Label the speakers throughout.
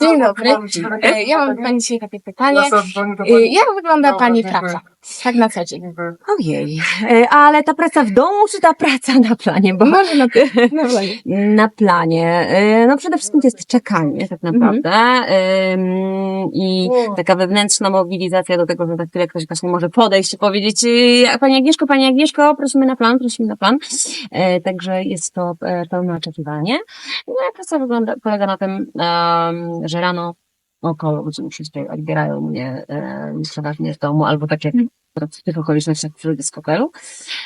Speaker 1: Dzień dobry. E, Ja mam do Pani dzisiaj takie pytanie. E, Jak wygląda Pani praca? Tak na co dzień.
Speaker 2: Ojej, e, ale ta praca w domu, czy ta praca na planie? Bo
Speaker 1: Może na, na planie.
Speaker 2: na planie, e, no przede wszystkim to jest czekanie tak naprawdę Ym, i taka wewnętrzna mobilizacja do tego, że za chwilę ktoś właśnie może podejść i powiedzieć e, Pani Agnieszko, Pani Agnieszko, prosimy na plan, prosimy na plan. E, Także jest to e, pełne oczekiwanie. Moja praca wygląda, polega na tym, em, że rano około godziny 6 odbierają mnie e, przeważnie w domu, albo tak jak w tych okolicznościach przyjdę z kopelu.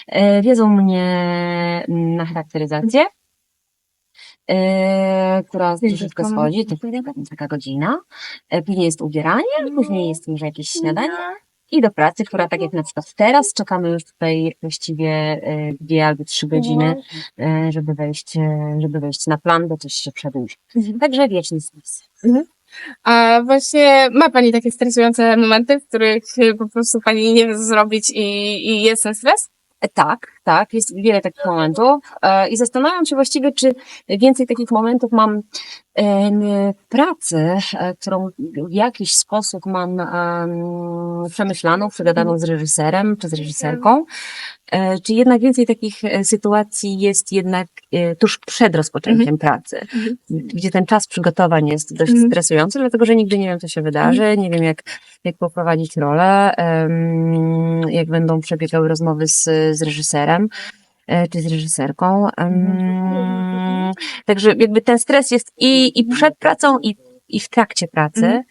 Speaker 2: E, Wiedzą mnie na charakteryzację, e, która troszeczkę schodzi, to taka godzina. E, Później jest ubieranie, później jest może jakieś śniadanie i do pracy, która tak jak na przykład teraz czekamy już tutaj właściwie dwie albo trzy godziny, e, żeby wejść, żeby wejść na plan, bo coś się przedłuży. Także wieczny stres.
Speaker 1: A właśnie ma Pani takie stresujące momenty, w których e, po prostu Pani nie wie co zrobić i, i jest ten stres?
Speaker 2: E, Tak, tak, jest wiele takich momentów e, i zastanawiam się właściwie, czy więcej takich momentów mam e, n- pracy, e, którą w jakiś sposób mam em, przemyślaną, przegadaną z reżyserem czy z reżyserką, czy jednak więcej takich e, sytuacji jest jednak e, tuż przed rozpoczęciem pracy, gdzie ten czas przygotowań jest dość
Speaker 1: Mhm.
Speaker 2: stresujący, dlatego że nigdy nie wiem, co się wydarzy, nie wiem, jak, jak poprowadzić rolę, jak będą przebiegały rozmowy z, z reżyserem e, czy z reżyserką. Także jakby ten stres jest i, i przed pracą, i, i w trakcie pracy.
Speaker 1: Mhm.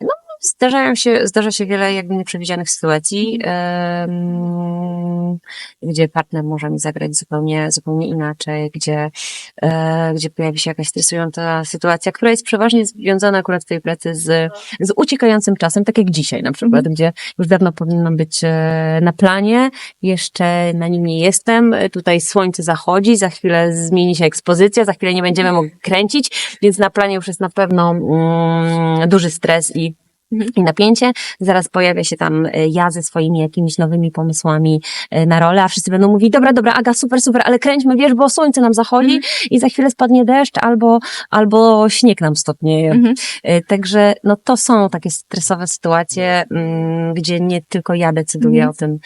Speaker 2: No, zdarzają się, zdarza się wiele jakby nieprzewidzianych sytuacji, gdzie partner może mi zagrać zupełnie, zupełnie inaczej, gdzie, e, gdzie pojawi się jakaś stresująca sytuacja, która jest przeważnie związana akurat w tej pracy z, z uciekającym czasem, tak jak dzisiaj na przykład, gdzie już dawno powinnam być e, na planie, jeszcze na nim nie jestem, tutaj słońce zachodzi, za chwilę zmieni się ekspozycja, za chwilę nie będziemy mogli kręcić, więc na planie już jest na pewno mm, duży stres i i napięcie. Zaraz pojawia się tam e, ja ze swoimi jakimiś nowymi pomysłami e, na rolę, a wszyscy będą mówić, dobra, dobra, Aga, super, super, ale kręćmy, wiesz, bo słońce nam zachodzi i za chwilę spadnie deszcz albo, albo śnieg nam stopnieje.
Speaker 1: Mhm.
Speaker 2: E, Także no to są takie stresowe sytuacje, mm, gdzie nie tylko ja decyduję
Speaker 1: Mhm.
Speaker 2: o tym,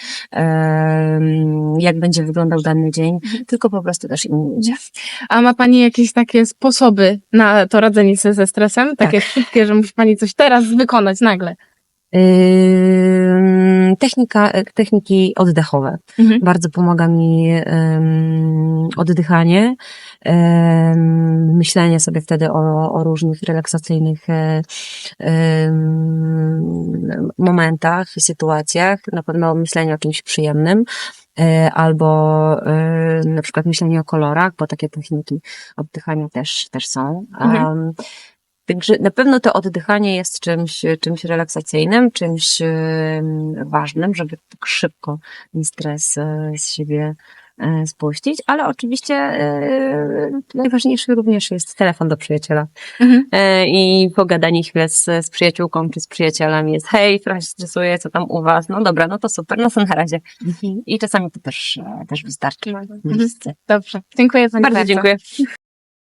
Speaker 2: jak będzie wyglądał dany dzień, tylko po prostu też inni ludzie.
Speaker 1: A ma Pani jakieś takie sposoby na to radzenie sobie ze stresem? Takie szybkie, że musi Pani coś teraz wykonać nagle.
Speaker 2: Ym, Technika, e, techniki oddechowe.
Speaker 1: Mhm.
Speaker 2: Bardzo pomaga mi ym, oddychanie, myślenie sobie wtedy o, o różnych relaksacyjnych ym, momentach, sytuacjach, na pewno myślenie o czymś przyjemnym, e, albo na przykład myślenie o kolorach, bo takie techniki oddychania też, też są.
Speaker 1: Mhm.
Speaker 2: Um, Także na pewno to oddychanie jest czymś, czymś relaksacyjnym, czymś ważnym, żeby tak szybko ten stres e, z siebie e, spuścić, ale oczywiście e, najważniejszy również jest telefon do przyjaciela
Speaker 1: Mhm.
Speaker 2: I pogadanie chwilę z, z przyjaciółką czy z przyjacielem jest hej, trochę się stresuję, co tam u was? No dobra, no to super, no to na razie. I czasami to też, też wystarczy.
Speaker 1: Mhm. Dobrze. Dziękuję Pani
Speaker 2: Bardzo dziękuję.